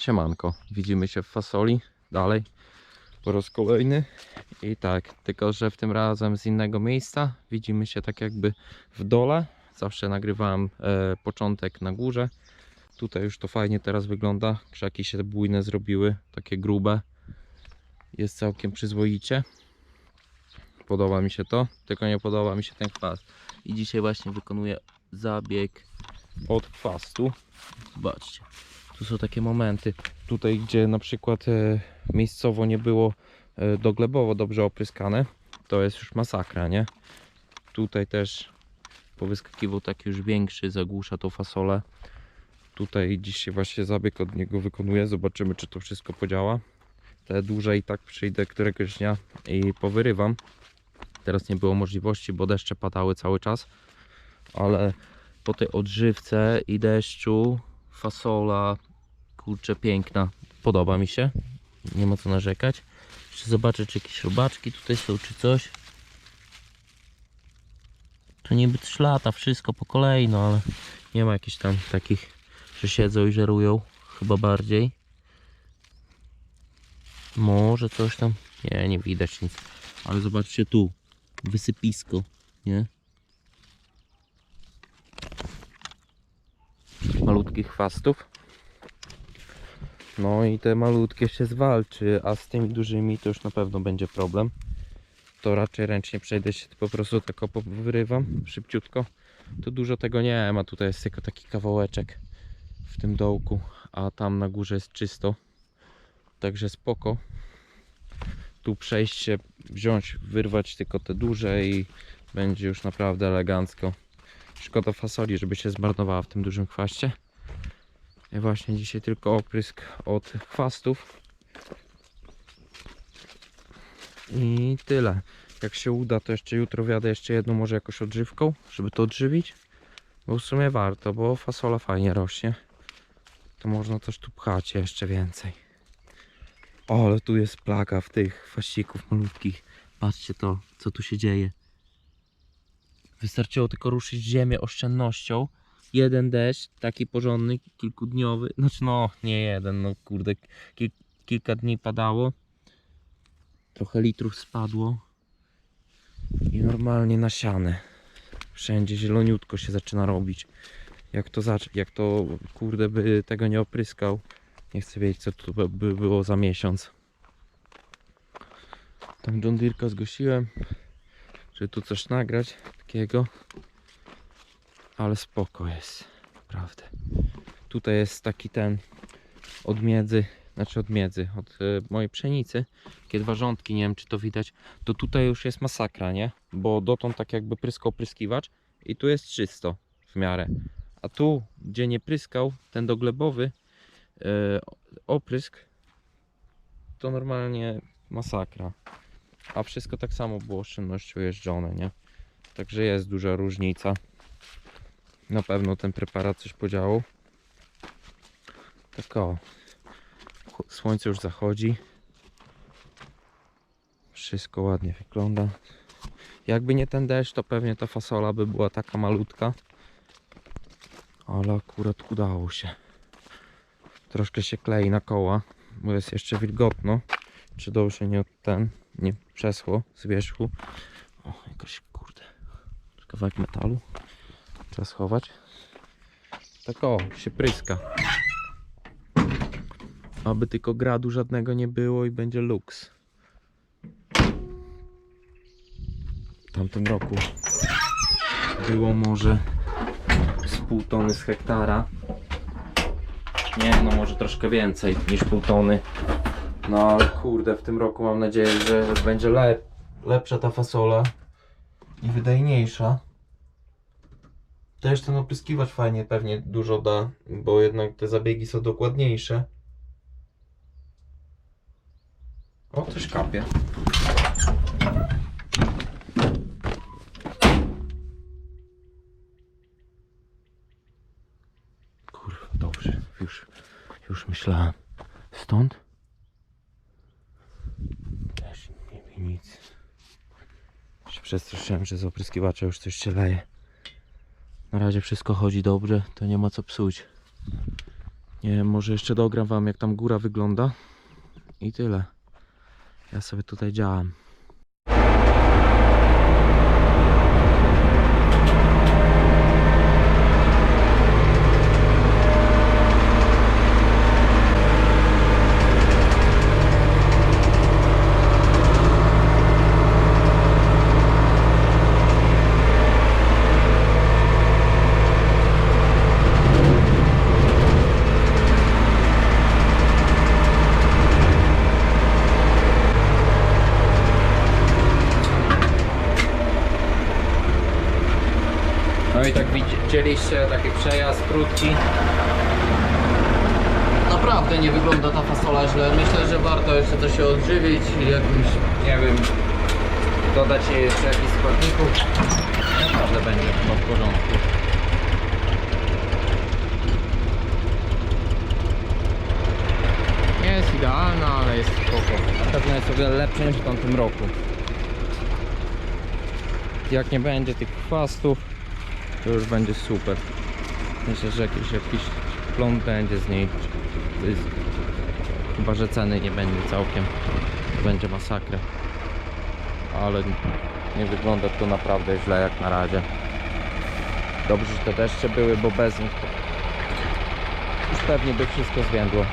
Siemanko, widzimy się w fasoli dalej po raz kolejny. I tak, tylko że w tym razem z innego miejsca widzimy się tak jakby w dole. Zawsze nagrywałem e, początek na górze. Tutaj już to fajnie teraz wygląda krzaki się bujne zrobiły, takie grube. Jest całkiem przyzwoicie. Podoba mi się to, tylko nie podoba mi się ten kwas. I dzisiaj właśnie wykonuję zabieg od chwastu zobaczcie tu są takie momenty. Tutaj, gdzie na przykład e, miejscowo nie było e, doglebowo dobrze opryskane, to jest już masakra, nie? Tutaj też powyskakiwał taki już większy, zagłusza tą fasolę. Tutaj dzisiaj właśnie zabieg od niego wykonuję. Zobaczymy, czy to wszystko podziała. Te duże i tak przyjdę któregoś dnia i powyrywam. Teraz nie było możliwości, bo deszcze padały cały czas, ale po tej odżywce i deszczu fasola kurczę piękna. Podoba mi się. Nie ma co narzekać. Jeszcze zobaczę czy jakieś robaczki tutaj są czy coś. To niby 3 lata wszystko po kolei no ale nie ma jakichś tam takich że siedzą i żerują. Chyba bardziej. Może coś tam? Nie nie widać nic. Ale zobaczcie tu. Wysypisko nie? Malutkich chwastów. No i te malutkie się zwalczy, a z tymi dużymi to już na pewno będzie problem. To raczej ręcznie przejdę się po prostu tak wyrywam szybciutko. Tu dużo tego nie ma, tutaj jest tylko taki kawałeczek w tym dołku, a tam na górze jest czysto. Także spoko. Tu przejść się, wziąć, wyrwać tylko te duże i będzie już naprawdę elegancko. Szkoda fasoli, żeby się zmarnowała w tym dużym chwaście. Właśnie dzisiaj tylko oprysk od chwastów. I tyle. Jak się uda, to jeszcze jutro wjadę jeszcze jedną może jakoś odżywką, żeby to odżywić. Bo w sumie warto, bo fasola fajnie rośnie. To można też tu pchać jeszcze więcej. O, ale tu jest plaga w tych chwaścików malutkich. Patrzcie to, co tu się dzieje. Wystarczyło tylko ruszyć ziemię oszczędnością. Jeden deszcz, taki porządny, kilkudniowy. Znaczy no, nie jeden, no kurde, kil, kilka dni padało. Trochę litrów spadło. I normalnie nasiane. Wszędzie zieloniutko się zaczyna robić. Jak to jak to kurde by tego nie opryskał. Nie chcę wiedzieć co tu by by było za miesiąc. Tam John Deere'ka zgłosiłem żeby tu coś nagrać takiego. Ale spoko jest, naprawdę. Tutaj jest taki ten od miedzy, znaczy od miedzy, od y, mojej pszenicy. Takie dwa rządki, nie wiem czy to widać. To tutaj już jest masakra, nie? Bo dotąd tak jakby pryskał pryskiwacz i tu jest czysto w miarę. A tu, gdzie nie pryskał, ten doglebowy y, oprysk, to normalnie masakra a wszystko tak samo było oszczędnością jeżdżone, nie? Także jest duża różnica. Na pewno ten preparat coś podziałał. Tak o. Słońce już zachodzi. Wszystko ładnie wygląda. Jakby nie ten deszcz, to pewnie ta fasola by była taka malutka. Ale akurat udało się. Troszkę się klei na koła, bo jest jeszcze wilgotno. Czy dobrze nie od ten, nie przeschło z wierzchu. O, jakoś kurde. Kawałek metalu. Trzeba schować. Tak o, się pryska. Aby tylko gradu żadnego nie było i będzie luks. W tamtym roku było może z pół tony z hektara. Nie, no może troszkę więcej niż pół tony. No ale kurde, w tym roku mam nadzieję, że będzie lep, lepsza ta fasola i wydajniejsza. Też ten opryskiwacz fajnie pewnie dużo da, bo jednak te zabiegi są dokładniejsze. O, coś kapie. Kurwa, dobrze, już, już myślałem. Stąd? Też nie wie nic. Się przestraszyłem, że z opryskiwacza już coś się leje. Na razie wszystko chodzi dobrze, to nie ma co psuć. Nie wiem, może jeszcze dogram wam jak tam góra wygląda. I tyle. Ja sobie tutaj działam. No i tak widzieliście taki przejazd krótki. Naprawdę nie wygląda ta fasola źle. Myślę, że warto jeszcze to się odżywić i jakimś, nie wiem, dodać jej jeszcze jakichś składników. Naprawdę będzie chyba w porządku. Nie jest idealna, ale jest spoko. Na pewno jest o wiele lepsza niż w tamtym roku. Jak nie będzie tych chwastów, to już będzie super. Myślę, że jakiś, jakiś plon będzie z niej. Chyba, że ceny nie będzie całkiem. Będzie masakra. Ale nie wygląda to naprawdę źle jak na razie. Dobrze, że te deszcze były, bo bez nich już pewnie by wszystko zwiędło.